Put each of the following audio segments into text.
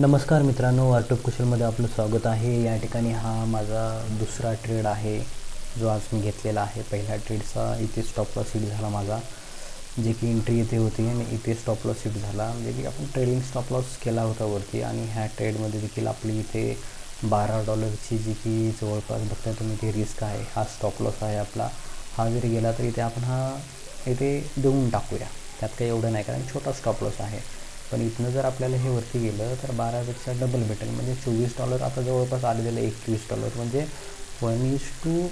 नमस्कार मित्रांनो वार्टप कुशलमध्ये आपलं स्वागत आहे. या ठिकाणी हा माझा दुसरा ट्रेड आहे जो आज मी घेतलेला आहे. पहिल्या ट्रेडचा इथे स्टॉप सीट हिट झाला माझा जे की एंट्री इथे होती आणि इथे स्टॉप सीट हिट झाला. म्हणजे की आपण ट्रेडिंग स्टॉप लॉस केला होता वरती आणि ह्या ट्रेडमध्ये देखील आपली इथे बारा डॉलरची जी की जवळपास बघताय तुम्ही ते रिस्क आहे. हा स्टॉप लॉस आहे आपला. हा जरी गेला तरी इथे आपण हा इथे देऊन टाकूया. त्यात काही एवढं नाही कारण छोटा स्टॉप लॉस आहे. पण इथनं जर आपल्याला हे वरती गेलं तर बारापेक्षा डबल भेटेल. म्हणजे चोवीस डॉलर आता जवळपास आलेलं एकवीस डॉलर म्हणजे वन इज टू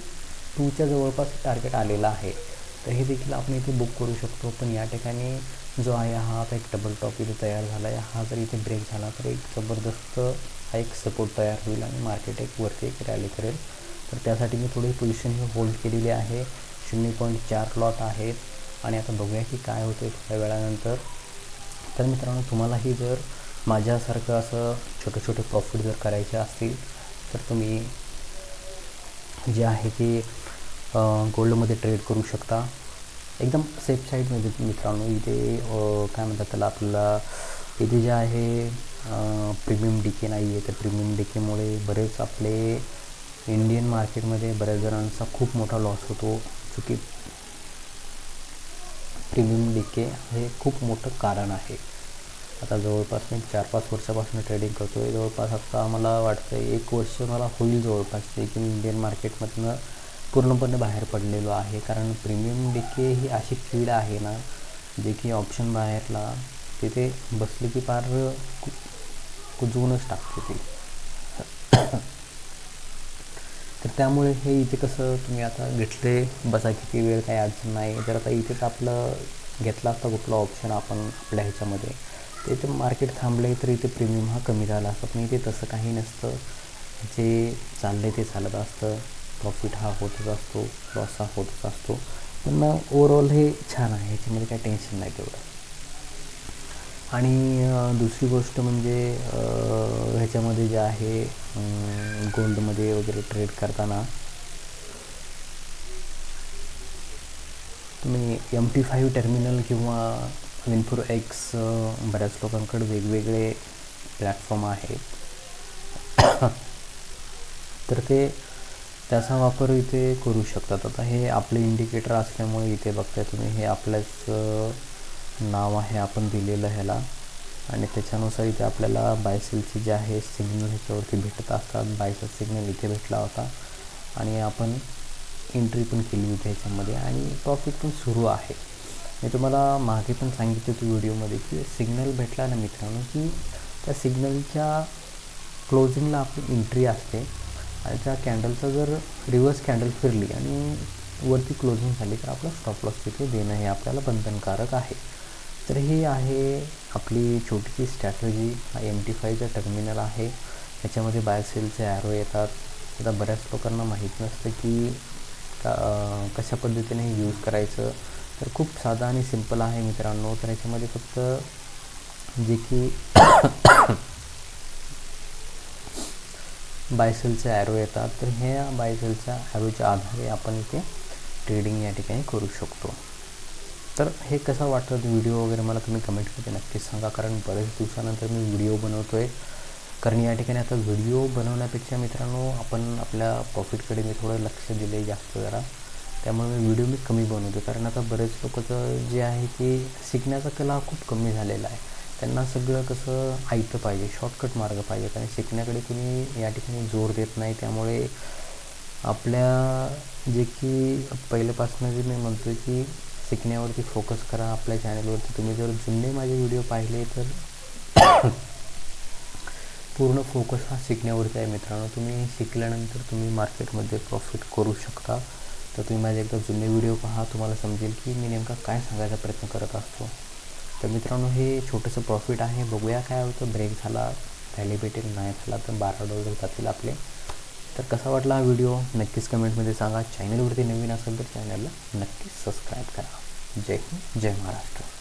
टूच्या जवळपास टार्गेट आलेला आहे. तर हे देखील आपण इथे बुक करू शकतो. पण या ठिकाणी जो आहे हा आता एक डबल टॉप इथे तयार झाला आहे हा जर इथे ब्रेक झाला तर एक जबरदस्त हा एक सपोर्ट तयार होईल आणि मार्केट एक वरती एक रॅली करेल. तर त्यासाठी मी थोडी पोझिशन ही होल्ड केलेली आहे. शून्य पॉईंट चार लॉट आहेत. आणि आता बघूया की काय होते थोड्या वेळानंतर. तर मित्रांनो तुम्हालाही जर माझ्यासारखं असं छोटे छोटे प्रॉफिट जर करायचे असतील तर तुम्ही जे आहे की गोल्डमध्ये ट्रेड करू शकता. एकदम सेफ साईडमध्ये मित्रांनो इथे काय म्हणतात त्याला आपल्याला इथे जे आहे प्रीमियम डिके नाही आहे तर प्रीमियम डिकेमुळे बरेच आपले इंडियन मार्केटमध्ये बऱ्याच जणांचा खूप मोठा लॉस होतो. चुकी प्रीमियम डिके हे खूप मोठं कारण आहे. आता जवळपास मी चार पाच वर्षापासून ट्रेडिंग करतो आहे जवळपास आता मला वाटतं आहे एक वर्ष मला होईल जवळपास ते की मी इंडियन मार्केटमधनं पूर्णपणे बाहेर पडलेलो आहे. कारण प्रीमियम डिके ही अशी फीड आहे ना जे की ऑप्शन बाहेरला तिथे बसली की फार कुजवूनच टाकते ती. त्यामुळे हे इथे कसं तुम्ही आता घेतले? बसा किती वेळ काही अडचण नाही. जर आता इथेच आपलं घेतला असता कुठला ऑप्शन आपण आपल्या ह्याच्यामध्ये ते इथे मार्केट थांबले तर इथे प्रीमियम हा कमी झाला असता. पण इथे तसं काही नसतं. जे चाललं ते चालत असतं. प्रॉफिट हा होतच असतो. लॉस हा होतच असतो. पण ओवरऑल हे छान आहे. ह्याच्यामध्ये काही टेन्शन नाही तेवढं. आणि दुसरी गोष्ट म्हणजे ह्याच्यामध्ये जे आहे गोल्डमध्ये वगैरे ट्रेड करताना तुम्ही एम टी फाईव्ह टर्मिनल किंवा विनफोर एक्स बऱ्याच लोकांकडे वेगवेगळे प्लॅटफॉर्म आहेत. तर ते त्याचा वापर इथे करू शकतात. आता हे आपले इंडिकेटर असल्यामुळे इथे बघताय तुम्ही हे आपल्याच नाव आहे आपण दिलेलं ह्याला. आणि त्याच्यानुसार इथे आपल्याला बायसेलचे जे आहे सिग्नल ह्याच्यावरती भेटत असतात. बायसेल सिग्नल इथे भेटला होता. आणि आपण एंट्री पण केली होती ह्याच्यामध्ये. आणि प्रॉफिट पण सुरू आहे. मी तुम्हाला मागे पण सांगितलं होतं व्हिडिओमध्ये की सिग्नल भेटला ना मित्रांनो की त्या सिग्नलच्या क्लोजिंगला आपली एंट्री असते. आणि त्या कॅन्डलचा जर रिव्हर्स कॅन्डल फिरली आणि वरती क्लोजिंग झाली तर आपलं स्टॉप लॉस तिथे देणं हे आपल्याला बंधनकारक आहे. तर ही आहे आपली छोटीशी स्ट्रॅटजी हा एम टी फायचा टर्मिनल आहे. ह्याच्यामध्ये बायोसेलचे ॲरो येतात. आता बऱ्याच लोकांना माहीत नसतं की का कशा पद्धतीने हे यूज करायचं. तर खूप साधा आणि सिंपल आहे मित्रांनो. तर ह्याच्यामध्ये फक्त जे की बायसेलचे ॲरो येतात. तर ह्या बायसेलच्या ॲरोच्या आधारे आपण इथे ट्रेडिंग या ठिकाणी करू शकतो. तर हे कसं वाटतं? व्हिडिओ वगैरे मला तुम्ही कमेंटमध्ये नक्कीच सांगा. कारण बरेच दिवसानंतर मी व्हिडिओ बनवतो आहे कारण या ठिकाणी आता व्हिडिओ बनवण्यापेक्षा मित्रांनो आपण आपल्या प्रॉफिटकडे मी थोडं लक्ष दिले जास्त जरा. त्यामुळे मी व्हिडिओ मी कमी बनवतो कारण आता बरेच लोकचं जे आहे की शिकण्याचा कला खूप कमी झालेला आहे. त्यांना सगळं कसं ऐकतं पाहिजे शॉर्टकट मार्ग पाहिजे कारण शिकण्याकडे कुणी या ठिकाणी जोर देत नाही. त्यामुळे आपल्या जे की पहिल्यापासून जे मी म्हणतो की शिकण्यावरती फोकस करा आपल्या चॅनलवरती तुम्ही जर जुने माझे व्हिडिओ पाहिले तर पूर्ण फोकस हा शिकण्यावरती आहे मित्रांनो. तुम्ही शिकल्यानंतर तुम्ही मार्केटमध्ये प्रॉफिट करू शकता. तर तुम्ही माझे एकदा जुने व्हिडिओ पहा तुम्हाला समजेल की मी नेमका काय सांगायचा प्रयत्न करत असतो. तर मित्रांनो हे छोटंसं प्रॉफिट आहे. बघूया काय होतं. ब्रेक झाला व्हॅली भेटेल नाही झाला तर बारा डॉलर जातील आपले. तर कसा वाटला हा व्हिडिओ नक्कीच कमेंटमध्ये सांगा. चॅनलवरती नवीन असेल तर चॅनलला नक्कीच सबस्क्राईब करा. जय हिंद जय महाराष्ट्र.